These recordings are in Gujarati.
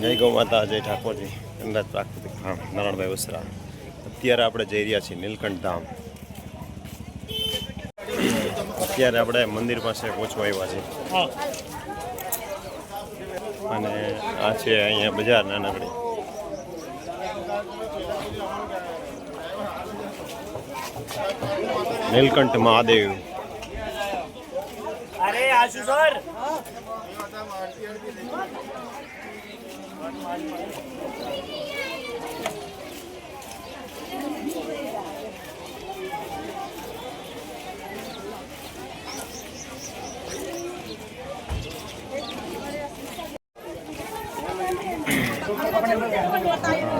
જય ગૌ માતા, જય ઠાકોરજી. અંદાજ પ્રાકૃતિક ફાર્મ નારાયણભાઈ ઉસરા અત્યારે આપણે જઈ રહ્યા છીએ નીલકંઠ ધામ. અત્યારે આપણે મંદિર પાસે પહોંચવા આવ્યા છે અને આ છે અહીંયા બજાર નાનકડી. નીલકંઠ મહાદેવ. અરે આશુ સર?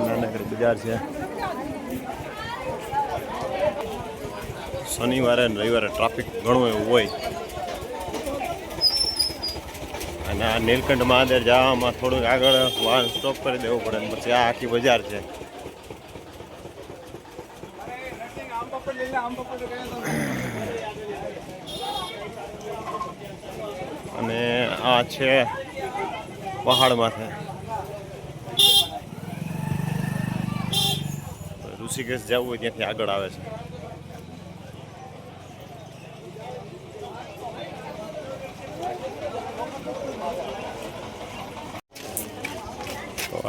નાનકડી બજાર છે શનિવારે અને રવિવારે ટ્રાફિક ઘણું એવું હોય. અને આ નીલકંઠ મહાદેવ જવામાં થોડુંક આગળ વાહન સ્ટોપ કરી દેવું પડે ને પછી આ આખી બજાર છે. અને આ છે પહાડમાંથી. ઋષિકેશ જવું હોય ત્યાંથી આગળ આવે છે.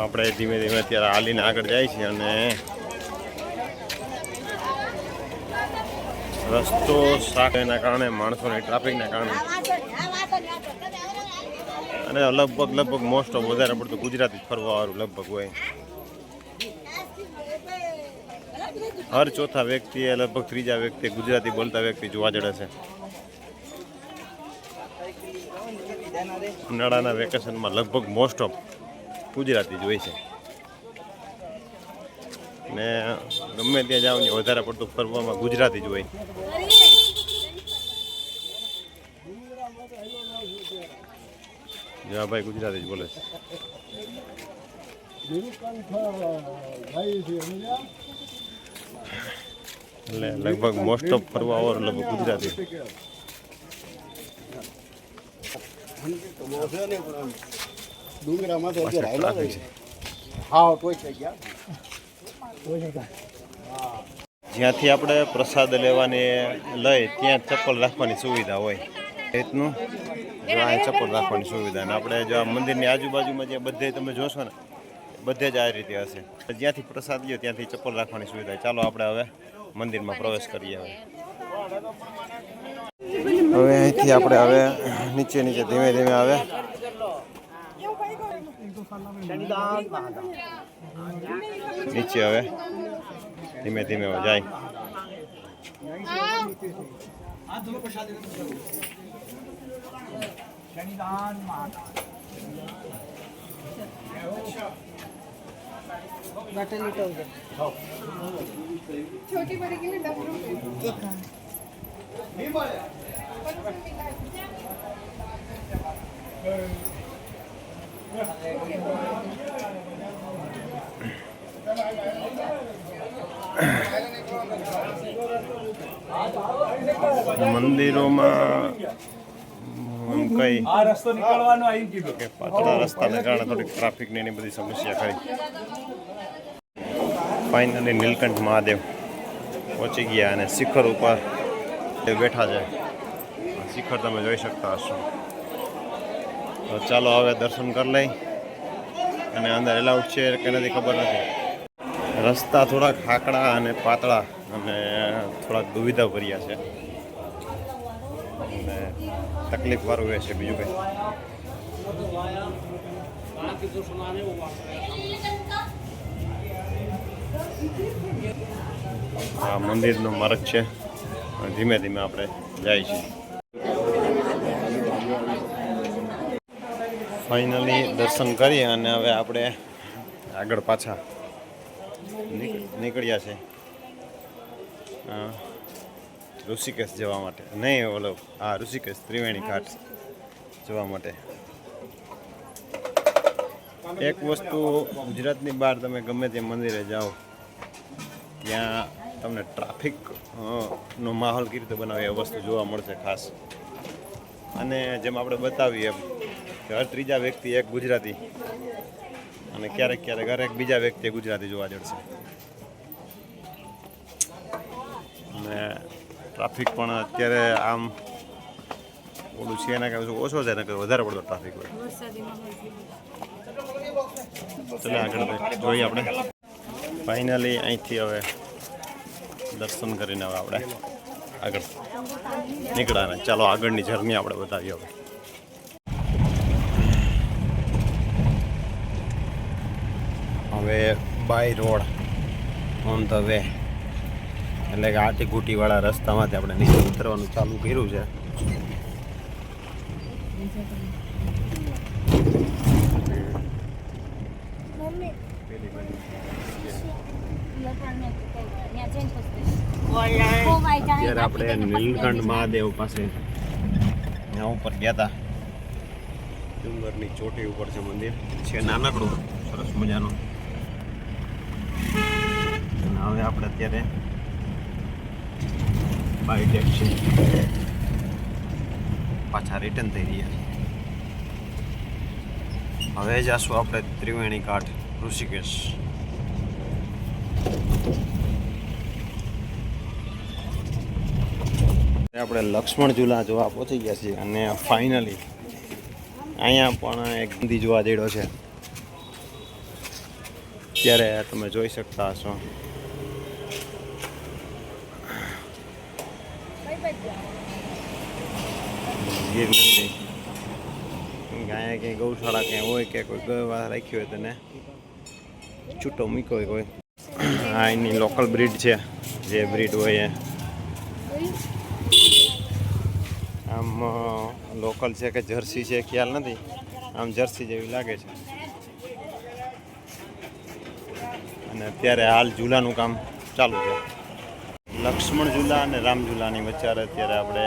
આપણે ધીમે ધીમે અત્યારે હાલીને આગળ જાય છે અને રસ્તો સાફ એના કારણે, માણસોની ટ્રાફિકના કારણે. અને લગભગ લગભગ મોસ્ટ ઓફ વધારે પડતું ગુજરાતી ફરવાવાળું લગભગ હોય. હર ચોથા વ્યક્તિએ લગભગ ત્રીજા વ્યક્તિ ગુજરાતી બોલતા વ્યક્તિ જોવા જડે છે. ઉનાળાના વેકેશનમાં લગભગ મોસ્ટ ઓફ ગુજરાતી જ હોય છે. ને ગમે ત્યાં જાઓ ને વધારે પડતું ફરવામાં ગુજરાતી જ હોય. જવાભાઈ ભાઈ, ગુજરાતી જ બોલે છે. એટલે લગભગ મોસ્ટ ઓફ ફરવા ઓર લગભગ ગુજરાતી. ડુંગરામાં તો અત્યારે હાલ્યા છે. હા પહોંચી ગયા. જ્યાંથી આપણે પ્રસાદ લેવાની લઈ ત્યાં ચપ્પલ રાખવાની સુવિધા હોય. રીતનું જો આ ચપ્પલ રાખવાની સુવિધા અને આપણે જો આ મંદિરની આજુબાજુમાં જે બધે તમે જોશો ને બધે જ આ રીતે હશે. જ્યાંથી પ્રસાદ લ્યો ત્યાંથી ચપ્પલ રાખવાની સુવિધા. ચાલો આપણે હવે મંદિરમાં પ્રવેશ કરીએ હવે. હવે અહીંથી આપણે હવે નીચે નીચે ધીમે ધીમે આવે નીચે હવે ધીમે ધીમે હવે જાય छोटी बड़ी की दस रुपए મંદિરોમાં કઈ આ રસ્તો નીકળવાનો આવી કીધું. કે પાતળા રસ્તાને કારણે થોડીક ટ્રાફિકની એની બધી સમસ્યા ખરી. ફાઇનલી નીલકંઠ મહાદેવ પહોંચી ગયા અને શિખર ઉપર બેઠા છે. શિખર તમે જોઈ શકતા હશો. તો ચાલો હવે દર્શન કરી લઈ. અને અંદર એલાઉડ છે કે નથી ખબર નથી. રસ્તા થોડાક હાકડા અને પાતળા અને થોડાક દુવિધા ભર્યા છે. અને તકલીફ વાળું એ છે બીજું કંઈ. આ મંદિરનો માર્ગ છે. ધીમે ધીમે આપણે જાય છે ફાઇનલી દર્શન કરી અને હવે આપણે આગળ પાછા નીકળ્યા છે. ઋષિકેશ જવા માટે. નહીં, ઓલો, હા, ઋષિકેશ ત્રિવેણી ઘાટ જવા માટે. એક વસ્તુ ગુજરાતની બહાર તમે ગમે તે મંદિરે જાઓ, ત્યાં તમને ટ્રાફિક નો માહોલ કેવી રીતે બનાવે એ વસ્તુ જોવા મળશે ખાસ. અને જેમ આપણે બતાવીએ એમ કે હર ત્રીજા વ્યક્તિ એક ગુજરાતી અને ક્યારેક ક્યારેક હરેક બીજા વ્યક્તિ ગુજરાતી જોવા જડશે. અને ટ્રાફિક પણ અત્યારે આમ ઓલું છે એના કાંઈ ઓછો છે ને કંઈ વધારે પડતો ટ્રાફિક હોય. ચલો આગળ જોઈએ આપણે. ફાઇનલી અહીંથી હવે દર્શન કરીને હવે આપણે આગળ નીકળ્યા ચાલો આગળની જર્ની આપણે બતાવીએ હવે. હવે by road on the way. એટલે કે આટી વાળા રસ્તામાંથી આપણે નીચે ઉતરવાનું ચાલુ કર્યું છે. આપણે નીલકંઠ મહાદેવ પાસે ત્યાં ઉપર ગયા હતા ડુંગરની ચોટી ઉપર છે મંદિર. છે નાનકડું સરસ મજાનું. હવે આપણે અત્યારે બાય ટેક્સી પાછા રિટર્ન થઈ રહ્યા છીએ હવે જાશું આપણે ત્રિવેણી ઘાટ ઋષિકેશ. આપણે લક્ષ્મણ ઝૂલા જોવા પહોંચી ગયા છીએ અને ફાઇનલી અહીંયા પણ એક ગંદી જોવા જેડો છે. ત્યારે તમે જોઈ શકતા હશો. ગીર નંદી અહીંયા ક્યાંય ગૌશાળા ક્યાંય હોય કે કોઈ ગવા રાખી હોય તને. છૂટો મૂક્યો હોય કોઈ. આ એની લોકલ બ્રીડ છે, જે બ્રીડ હોય એ. આમ લોકલ છે કે જર્સી છે ખ્યાલ નથી. આમ જર્સી જેવી લાગે છે. અને અત્યારે હાલ ઝૂલાનું કામ ચાલુ છે. લક્ષ્મણ ઝૂલા અને રામ ઝૂલાની વચ્ચે અત્યારે આપણે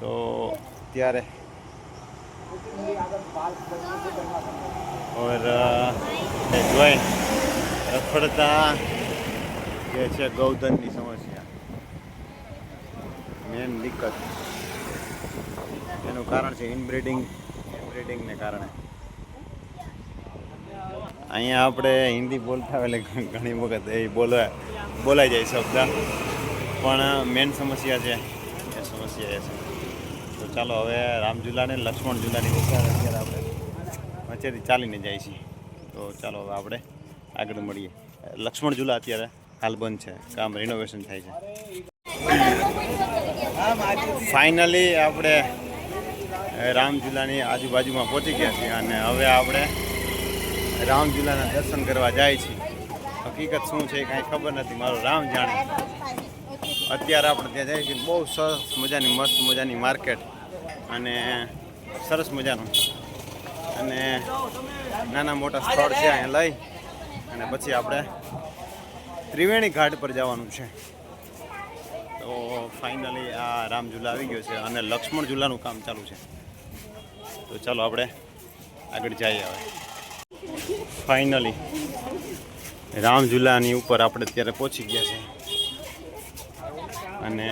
તો ત્યારે ઓર જોઈ, રખડતા જે છે ગૌધનની સમસ્યા. મેન દિક્કત. એનું કારણ છે ઇનબ્રિડિંગ ઇનબ્રિડિંગને કારણે. અહીંયા આપણે હિન્દી બોલતા હોય એટલે ઘણી વખત એ બોલાય બોલાઈ જાય શબ્દ. પણ મેન સમસ્યા છે, એ સમસ્યા એ છે. તો ચાલો હવે રામ ઝૂલાને લક્ષ્મણ ઝૂલાની વિચાર અત્યારે આપણે વચ્ચેથી ચાલીને જાય છીએ. તો ચાલો હવે આપણે આગળ મળીએ. લક્ષ્મણ ઝૂલા અત્યારે હાલ બંધ છે. કામ રિનોવેશન થાય છે. ફાઇનલી આપણે રામ ઝૂલાની આજુબાજુમાં પહોંચી ગયા છીએ અને હવે આપણે રામ ઝૂલાના દર્શન કરવા જાય છીએ હકીકત શું છે કાંઈ ખબર નથી. મારો રામ જાણે. અત્યારે આપણે ત્યાં જાય છીએ બહુ સરસ મજાની, મસ્ત મજાની માર્કેટ. અને સરસ મજાનું. અને નાના મોટા સ્થળ છે અહીંયા લઈ. અને પછી આપણે ત્રિવેણી ઘાટ પર જવાનું છે. તો ફાઇનલી આ રામ ઝૂલા આવી ગયો છે અને લક્ષ્મણ ઝૂલાનું કામ ચાલુ છે. તો ચાલો આપણે આગળ જઈએ હવે. ફાઇનલી રામઝુલાની ઉપર આપણે અત્યારે પહોંચી ગયા છે. અને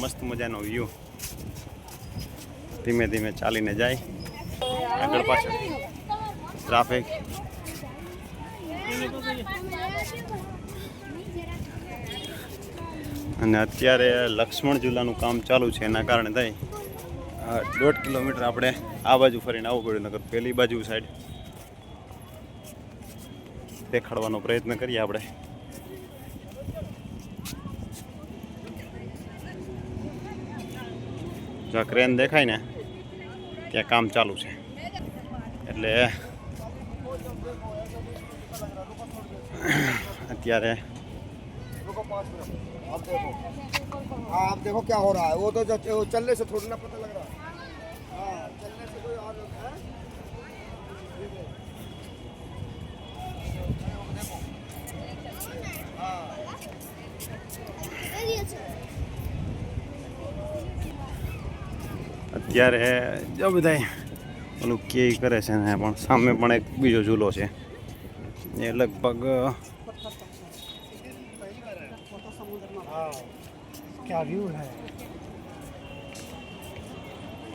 મસ્ત મજાનો વ્યૂ ધીમે ધીમે ચાલીને જાય. આગળ પાછળ. ટ્રાફિક અને અત્યારે લક્ષ્મણ ઝૂલાનું કામ ચાલુ છે, એના કારણે થઈ દોઢ કિલોમીટર આપણે આ બાજુ ફરીને આવવું પડ્યું, નકર પેલી બાજુ સાઈડ દેખાડવાનો પ્રયત્ન કરીએ આપણે જો આ ક્રેન દેખાય ને ત્યાં કામ ચાલુ છે એટલે અત્યારે हाँ आप देखो क्या हो रहा है वो तो जो वो चलने से थोड़ी ना पता लग रहा है हाँ ત્યારે જો બધા ઓલું કે કરે છે ને, પણ સામે પણ એક બીજો ઝૂલો છે. એ લગભગ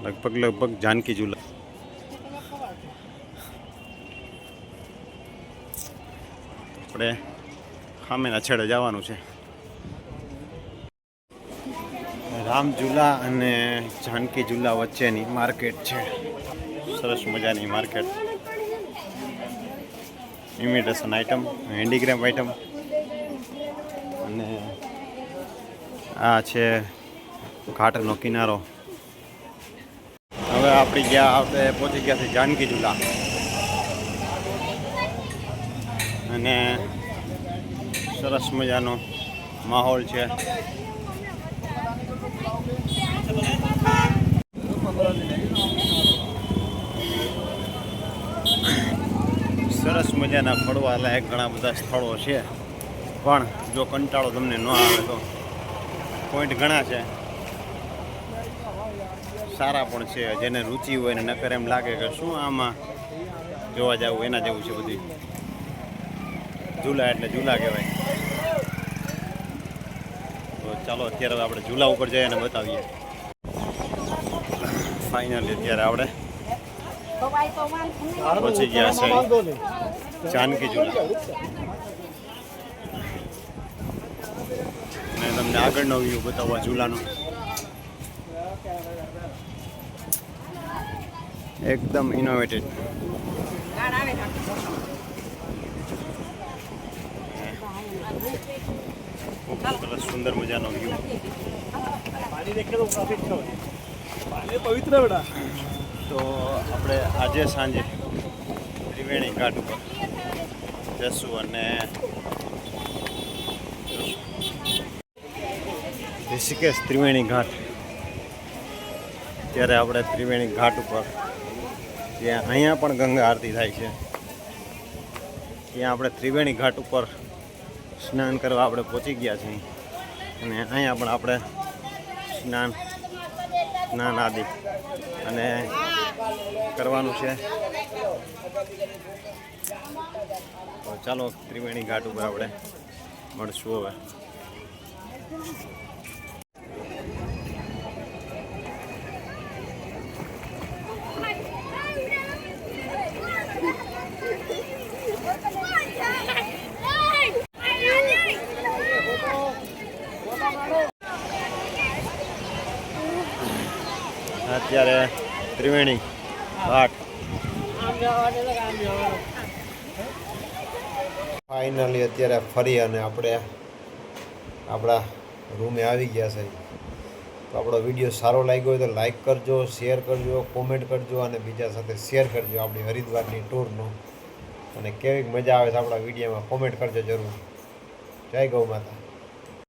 લગભગ લગભગ જાનકી ઝૂલા. આપણે સામેના છેડે જવાનું છે. રામ ઝૂલા અને જાનકી ઝૂલા વચ્ચેની માર્કેટ છે. સરસ મજાની market. Imitation item handicraft item અને આ છે ઘાટનો કિનારો. હવે આપણી ગયા આપણે પહોંચી ગયા છે જાનકી ઝૂલા. અને સરસ મજાનો માહોલ છે. સરસ મજાના ફરવા લાયક ઘણા બધા સ્થળો છે. પણ જો કંટાળો તમને ન આવે તો પોઈન્ટ ઘણા છે. સારા પણ છે, જેને રુચિ હોય ને નકર એમ લાગે કે શું આમાં જોવા જવું, એના જેવું છે બધું. ઝૂલા એટલે ઝૂલા કહેવાય. તો ચાલો, અત્યારે આપણે ઝૂલા ઉપર જઈએ અને બતાવીએ. ફાઇનલી અત્યારે આપણે પહોંચી ગયા છે. જાનકી ઝૂલા અને તમને આગળનો વ્યૂ બતાવવા ઝૂલાનો એકદમ ઇનોવેટેડ ખૂબ સરસ સુંદર મજાનો વ્યૂ પાણી દેખે તો પવિત્ર બેટા. તો આપણે આજે સાંજે ત્રિવેણી ઘાટ ઉપર જશું અને ઋષિકેશ ત્રિવેણી ઘાટ. ત્યારે આપણે ત્રિવેણી ઘાટ ઉપર ત્યાં અહીંયા પણ ગંગા આરતી થાય છે. ત્યાં આપણે ત્રિવેણી ઘાટ ઉપર સ્નાન કરવા આપણે પહોંચી ગયા છીએ. અને અહીંયા પણ આપણે સ્નાન સ્નાન આદિ અને કરવાનું છે. તો ચાલો ત્રિવેણી ઘાટ ઉપર આપણે મળશું હવે. અત્યારે ત્રિવેણી ઘાટ ફાઇનલી અત્યારે ફરી અને આપણે આપણા રૂમે આવી ગયા છે. તો આપણો વીડિયો સારો લાગ્યો હોય તો લાઈક કરજો શેર કરજો કોમેન્ટ કરજો અને બીજા સાથે શેર કરજો આપણી હરિદ્વારની ટૂરનો અને કેવી મજા આવે છે આપણા વિડીયોમાં કોમેન્ટ કરજો જરૂર. જય ગૌ માતા.